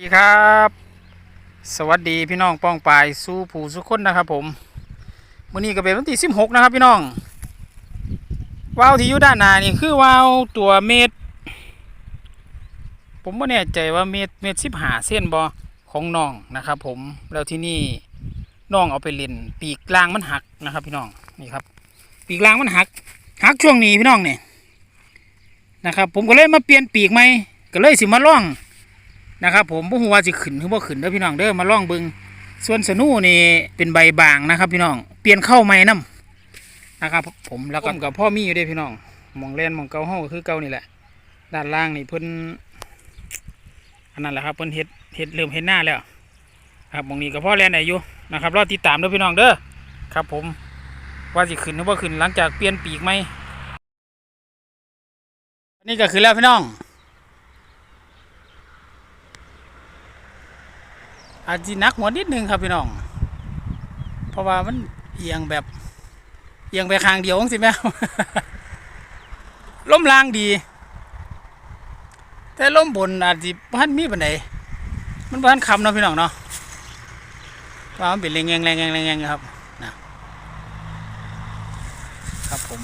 สวัสดีครับ สวัสดีพี่น้องป้องปลายสู้ผู้สุขคนนะครับผมวันนี้ก็เป็นวันที่16นะครับพี่น้องวาวที่อยู่ด้านหน้านี่คือวาวตัวเมตร ผมไม่แน่ใจว่าเมตรเมตรสิบหาเส้นบอของน้องนะครับ ผมแล้วที่นี่น้องเอาไปเล่นปีกกลางมันหักนะครับ พี่น้องนี่ครับ ปีกกลางมันหักหักช่วงนี้พี่น้องเนี่ยนะครับ ผมก็เลยมาเปลี่ยนปีกใหม่ก็เลยสิมาล่อง นะครับผมบ่ฮู้ว่าสิขึ้นหรือบ่ขึ้นเด้อพี่น้องเด้อมาล่องเบิงส่วนสนูนี่เป็นใบบางนะครับ พี่น้องเปลี่ยนเข้าใหม่นํนะครับ ผมแล้วก็กับพ่อมีอยู่เด้อพี่น้องมองแลนมองเก่าเฮาก็คือเกานี่แหละ ด้านล่างนี่เพิ่นอันนั้นแหละครับเพิ่นเฮ็ดเฮ็ดเริ่มเฮ็ดหน้าแล้วครับมองนี้ก็พ่อแลนได้อยู่นะครับรอติดตามเด้อพี่น้องเด้อครับ ผมว่าสิขึ้นหรือบ่ขึ้นหลังจากเปลี่ยนปีกไหมนนี้ก็คือแล้วพี่น้อง อาจจะนักหัวนิดนึงครับพี่น้อง เพราะว่ามันเอียงแบบเอียงไปทางเดียวสิแม่ล้มลางดี แต่ล้มบนอาจจะพันมีปันไหนมันพันคำเนาะพี่น้องเนาะเพราะมันเป็นแรงแรงแรงแรงแรงครับนะครับผม